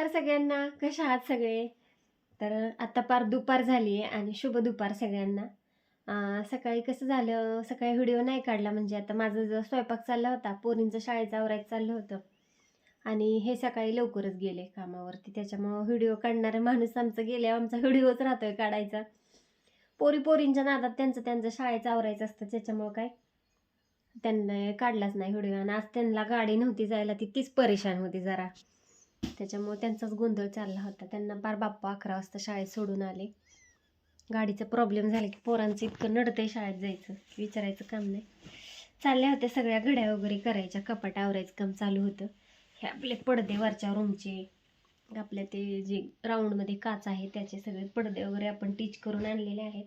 तर सगळ्यांना. कशा आहात सगळे? तर आता पार दुपार झाली आहे आणि शुभ दुपार सगळ्यांना. सकाळी कसं झालं? सकाळी व्हिडिओ नाही काढला म्हणजे आता माझं जो स्वयंपाक चालला होता पोरींचं शाळेचं आवरायचं चाललं होतं. आणि हे सकाळी लवकरच गेले कामावरती. त्याच्यामुळं व्हिडिओ काढणारा माणूस आमचं गेल्यावर आमचा व्हिडिओच राहतो आहे काढायचा. पोरी पोरींच्या नादात त्यांचं त्यांचं शाळेचं आवरायचं असतं त्याच्यामुळं काय? त्यांना काढलाच नाही व्हिडिओ. आणि आज त्यांना गाडी नव्हती जायला ती तीच परेशान होती जरा. त्याच्यामुळे त्यांचाच गोंधळ चालला होता. त्यांना बार बाप्पा अकरा वाजता शाळेत सोडून आले. गाडीचा प्रॉब्लेम झाला की पोरांचं इतकं नडतंय शाळेत जायचं विचारायचं काम नाही. चालल्या होत्या सगळ्या घड्या वगैरे करायच्या कपाट आवरायचं काम चालू होतं. हे आपले पडदे वरच्या रूमचे आपल्या ते जे राऊंडमध्ये काच आहे त्याचे सगळे पडदे वगैरे आपण टीच करून आणलेले आहेत.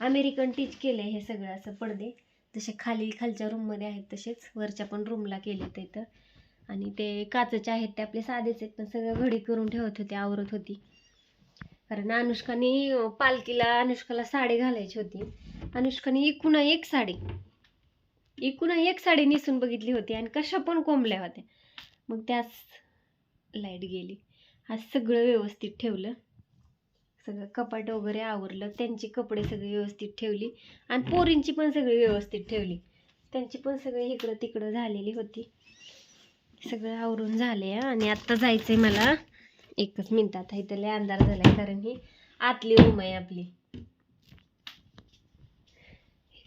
अमेरिकन टीच केलं हे सगळं असं पडदे. जसे खाली खालच्या रूममध्ये आहेत तसेच वरच्या पण रूमला केले ते इथं. आणि ते काचेचे आहेत ते आपले साधेच आहेत पण सगळं घडी करून ठेवत होते आवरत होती. कारण अनुष्काने पालखीला अनुष्काला साडी घालायची होती. अनुष्काने एकूण एक साडी एकूण एक साडी नेसून बघितली होती आणि कशा पण कोंबल्या होत्या. मग त्याच लाइट गेली. आज सगळं व्यवस्थित ठेवलं. सगळं कपाट वगैरे आवरलं. त्यांची कपडे सगळे व्यवस्थित ठेवली. आणि पोरींची पण सगळी व्यवस्थित ठेवली. त्यांची पण सगळी इकडं तिकडं झालेली होती. सगळं आवरून झाले आणि आत्ता जायचंय मला. एकच मिनिटात आहे त्याला अंधार झालाय कारण ही आतली रूम आहे आपली.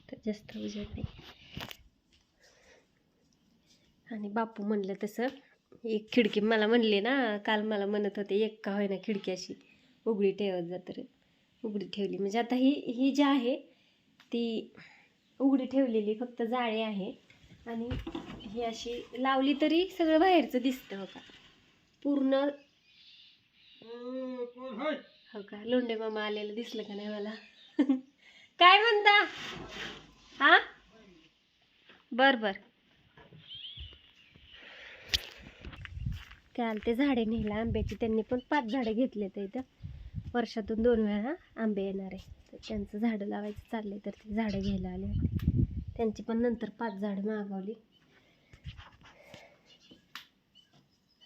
तर जास्त उजड नाही. आणि बापू म्हणलं तसं एक खिडकी मला म्हणले ना काल मला म्हणत होते एक का होईना खिडकी अशी उघडी ठेवत जा तर. उघडी ठेवली. म्हणजे आता ही ही जी आहे ती उघडी ठेवलेली फक्त जाळी आहे. आणि ही अशी लावली तरी सगळं बाहेरचं दिसतं हो का पूर्ण हो का? लोंडे मामा आलेलं दिसलं का नाही मला? काय म्हणता? हा? बर बर. काल ते झाडे नेलं आंब्याची त्यांनी पण पाच झाडे घेतले तर इथं. वर्षातून दोन वेळा आंबे येणार आहे. तर त्यांचं झाडं लावायचं चाललंय तर ते झाडं घ्यायला आले होते. त्यांची पण नंतर पाच झाडं मागवली.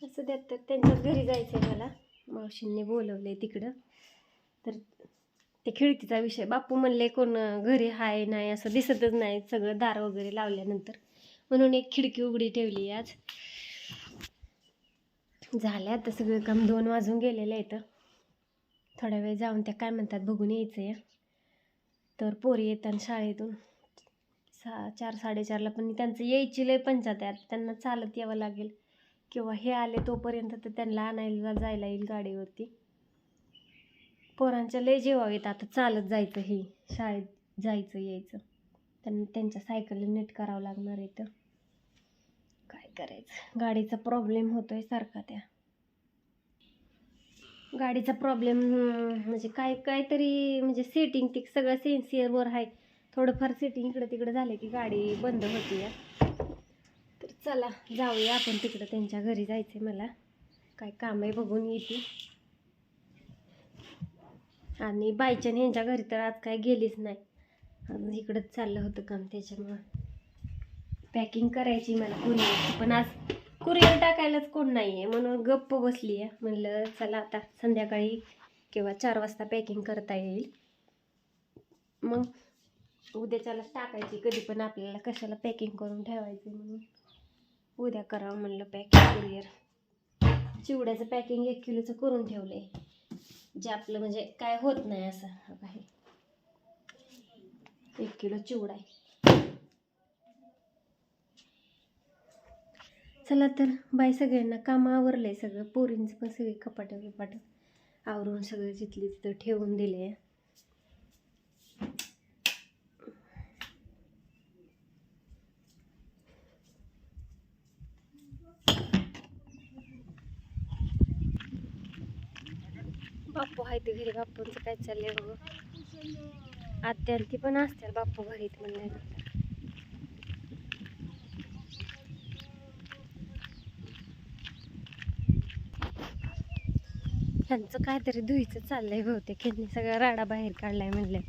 असं त्यात तर त्यांच्याच घरी जायचं आहे मला. मावशींनी बोलवलं आहे तिकडं. तर ते खिडकीचा विषय. बापू म्हणले कोण घरी हाय नाही असं दिसतच नाही. सगळं दार वगैरे लावल्यानंतर. म्हणून एक खिडकी उघडी ठेवली आज. झालं आता सगळं काम. दोन वाजून गेलेलं आहे तर थोड्या वेळ जाऊन त्या काय म्हणतात बघून यायचं आहे तर पोरी येतात शाळेतून. सा चार साडेचारला पण त्यांचं यायची लय पंचायत आहे. आता त्यांना चालत यावं लागेल. किंवा हे आले तोपर्यंत तर त्यांना आणायला जायला येईल गाडीवरती. पोरांच्या लय जेवाव येत आता चालत जायचं हे शाळेत जायचं यायचं. त्यांना त्यांच्या सायकल नीट करावं लागणार आहे तर. काय करायचं? गाडीचा प्रॉब्लेम होतो आहे सारखा त्या. गाडीचा प्रॉब्लेम म्हणजे काय काहीतरी म्हणजे सेटिंग ते सगळं सेन्सिअरवर आहे. थोडंफार सिटिंग इकडं तिकडं झालं की गाडी बंद होती या तर चला जाऊया आपण तिकडं. त्यांच्या घरी जायचं मला. काय काम आहे बघून येते. आणि बायचन यांच्या घरी तर आज काय गेलीच नाही. इकडंच चाललं होतं काम त्याच्यामुळं. पॅकिंग करायची मला कुरिअरची पण आज कुरिअर टाकायलाच कोण नाही आहे म्हणून गप्प बसली आहे. म्हणलं चला आता संध्याकाळी किंवा चार वाजता पॅकिंग करता येईल. मग उद्याच्यालाच टाकायची कधी पण आपल्याला कशाला पॅकिंग करून ठेवायची म्हणून. उद्या करावं म्हणलं पॅकिंग कुरिअर चिवड्याचं पॅकिंग एक किलोचं करून ठेवलं आहे जे आपलं म्हणजे काय होत नाही असं. काही एक किलो चिवडा आहे. चला तर बाय सगळ्यांना काम आवरलंय सगळं. पोरींचं पण सगळे कपाट बिपाट आवरून सगळं जिथली तिथं ठेवून दिले बाप्पू आहे ते घरी बाप्पूंचं काय चाललंय बघ. आत्या ती पण असतील बाप्पू घरीत म्हणले ह्यांचं काहीतरी धुईचं चाललंय बहुतेक. ह्यांनी सगळा राडा बाहेर काढलाय म्हणले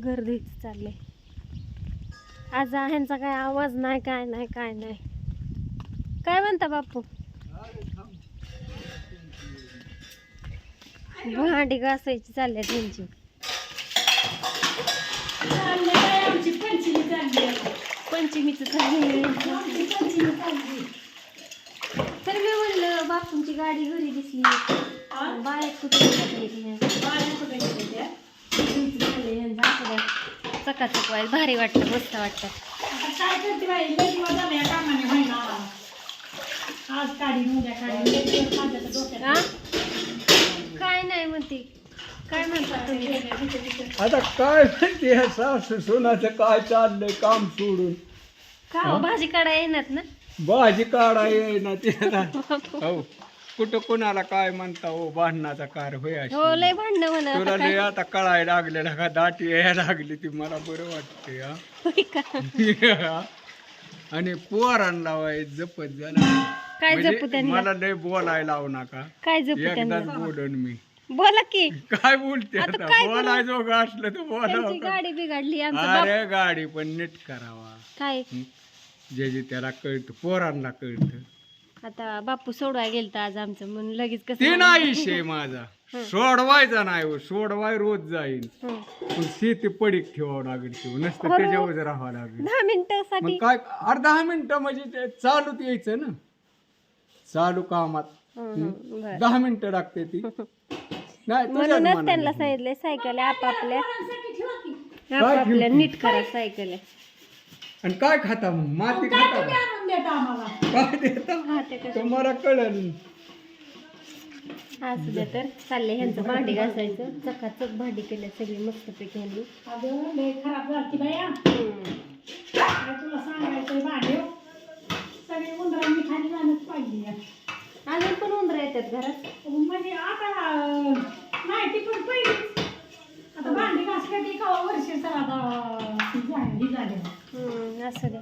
घर धुईचं चाललंय. आज ह्यांचा काय आवाज नाही काय नाही काय नाही. काय म्हणता बापू? भांडी घासायची चालल्या त्यांची. पंचमीचं चालली. तर मी म्हणलं बापूंची गाडी घरी दिसली? बाळ्यात कुठे. चकाचक व्हायला भारी वाटतं मस्त वाटतं काय करते बाई कामाने. आज काढीन उद्या माझ्या तर डोक्यात? काय नाही म्हणते. काय म्हणता तुम्ही? आता काय माहिती ह्या सासू सोनाचं काय चाललंय काम सोडून? का हो, भाजी काढा येणार ना? भाजी काढा येईना ते आता. हो. कुठं कोणाला काय म्हणता हो? भांडणाचा कार होय अशी. हो लय भांडणं म्हणा. तुला आता लय आता कळायला लागलेला का? दाटी यायला लागली ती. मला बरं वाटते हा. होय का? आणि पोरांना वाय जपत काय म्हणजे त्यांना? मला लय बोलायला लावू नका. काय जपू त्यांना? एकदाच बोलन मी. बोला की. काय बोलते आता आता? काय? बोलायचं असलं तर त्यांची बोलावं का? गाडी बिघडली आमचं बाप अरे गाडी पण नीट करावा. काय? जे जे त्याला कळतं पोरांना कळतं. आता बापू सोडवाय गेलता आज आमचं म्हणून लगेच कसं नाही शे माझा. सोडवायचा नाही हो, सोडवाय रोज जाईल हं. पण शेती पडीक ठेवावं लागेल किंवा नसतं बरोबर. त्याच्यावर राहावं लागेल. दहा मिनिटासाठी? मग काय अर्धा दहा मिनिटं म्हणजे ते चालूच यायचं ना. चालू कामात. हं, हं, बरं. दहा मिनिटं लागते ती. नाही तुझ्याच म्हणूनच मनाने. त्यांना सांगितलंय सायकल आपापल्या. ठेवा नीट करा सायकल. आणि काय खाता मग? माती खाता काय देता? तुम्हाला कळेल. असू द्या तर. चालले ह्यांचं भांडी घासायचं. चकाचक भांडी केल्या सगळी मस्तपैकी ह्यांनी. अगं लय खराब झाली बाया. हं. काय तुला सांगायचंय भाडेव सगळी उंदरांनी खाली जाणंच पाहिजे अजून पण उंदर येतात घरात? म्हणजे आता अं, नाही ती पण पहिलीच. आता भांडी घासल्या ती कवा वर्ष सर आता झाली ही झाली. हं, असू द्या